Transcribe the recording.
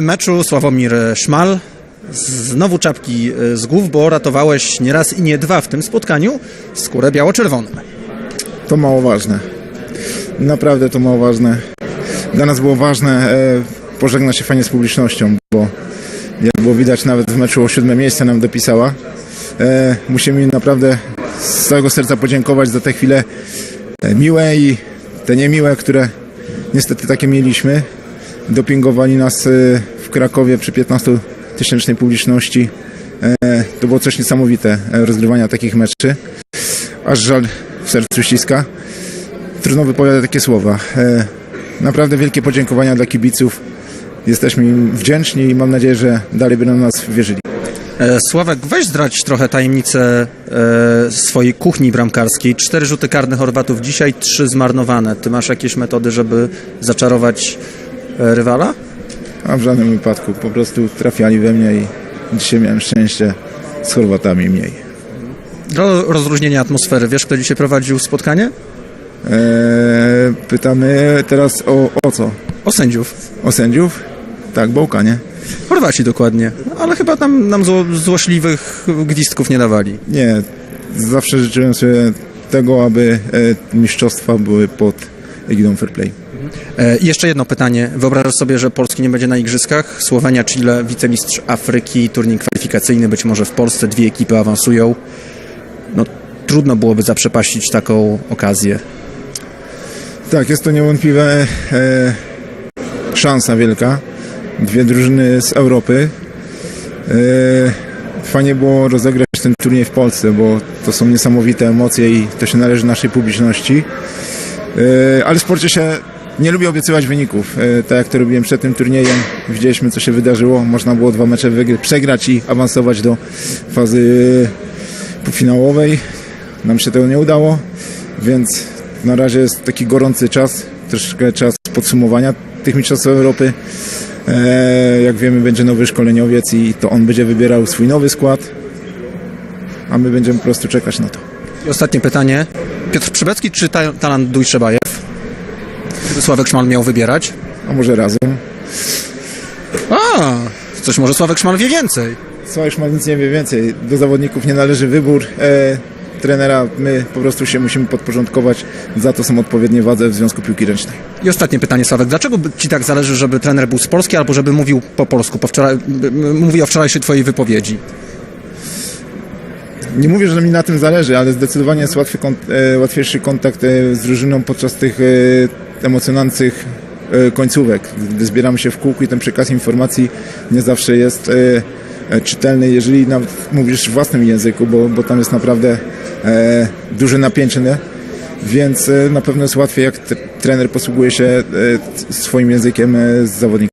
meczu Sławomir Szmal. Znowu czapki e, z głów, bo ratowałeś nie raz i nie dwa w tym spotkaniu skórę biało-czerwoną. To mało ważne. Naprawdę to mało ważne. Dla nas było ważne e, pożegnać się fajnie z publicznością, bo jak było widać nawet w meczu o siódme miejsce nam dopisała. E, musimy im naprawdę z całego serca podziękować za te chwile e, miłe i te niemiłe, które niestety takie mieliśmy. Dopingowali nas e, w Krakowie przy 15 tysięcznej publiczności. E, to było coś niesamowite, e, rozgrywania takich meczy. Aż żal w sercu ściska. Trudno wypowiadać takie słowa. Naprawdę wielkie podziękowania dla kibiców. Jesteśmy im wdzięczni i mam nadzieję, że dalej będą nas wierzyli. Sławek, weź zdrać trochę tajemnicę swojej kuchni bramkarskiej. Cztery rzuty karne Chorwatów dzisiaj, trzy zmarnowane. Ty masz jakieś metody, żeby zaczarować rywala? A w żadnym wypadku. Po prostu trafiali we mnie i dzisiaj miałem szczęście z Chorwatami mniej. Dla rozróżnienia atmosfery, wiesz, kto dzisiaj prowadził spotkanie? E, pytamy teraz o, o co? O sędziów. O sędziów? Tak, Bołka, nie? Chorwaci dokładnie, ale chyba tam nam zło, złośliwych gwizdków nie dawali. Nie. Zawsze życzyłem sobie tego, aby e, mistrzostwa były pod egidą Fair Play. E, jeszcze jedno pytanie. Wyobrażasz sobie, że Polski nie będzie na igrzyskach? Słowenia, Chile, wicemistrz Afryki, turniej kwalifikacyjny, być może w Polsce dwie ekipy awansują. No, trudno byłoby zaprzepaścić taką okazję. Tak, jest to niewątpliwe e, szansa wielka. Dwie drużyny z Europy. E, fajnie było rozegrać ten turniej w Polsce, bo to są niesamowite emocje i to się należy naszej publiczności. E, ale w sporcie się nie lubię obiecywać wyników. E, tak jak to robiłem przed tym turniejem, widzieliśmy co się wydarzyło. Można było dwa mecze przegrać i awansować do fazy półfinałowej. Nam się tego nie udało, więc na razie jest taki gorący czas, troszkę czas podsumowania tych mistrzostw Europy. E, jak wiemy, będzie nowy szkoleniowiec i to on będzie wybierał swój nowy skład, a my będziemy po prostu czekać na to. I ostatnie pytanie. Piotr Przybecki czy ta, Talant Dujszebajew? Gdyby Sławek Szmal miał wybierać? A może razem? A, coś może Sławek Szmal wie więcej. Sławek Szmal nic nie wie więcej. Do zawodników nie należy wybór e, trenera. My po prostu się musimy podporządkować. Za to są odpowiednie władze w Związku Piłki Ręcznej. I ostatnie pytanie, Sławek. Dlaczego ci tak zależy, żeby trener był z Polski albo żeby mówił po polsku? Po wczoraj, mówi o wczorajszej twojej wypowiedzi. Nie mówię, że mi na tym zależy, ale zdecydowanie jest łatwy, e, łatwiejszy kontakt e, z drużyną podczas tych e, emocjonujących końcówek, gdy zbieramy się w kółku i ten przekaz informacji nie zawsze jest czytelny, jeżeli nawet mówisz w własnym języku, bo, bo tam jest naprawdę duże napięcie, nie? więc na pewno jest łatwiej, jak trener posługuje się swoim językiem z zawodnikiem.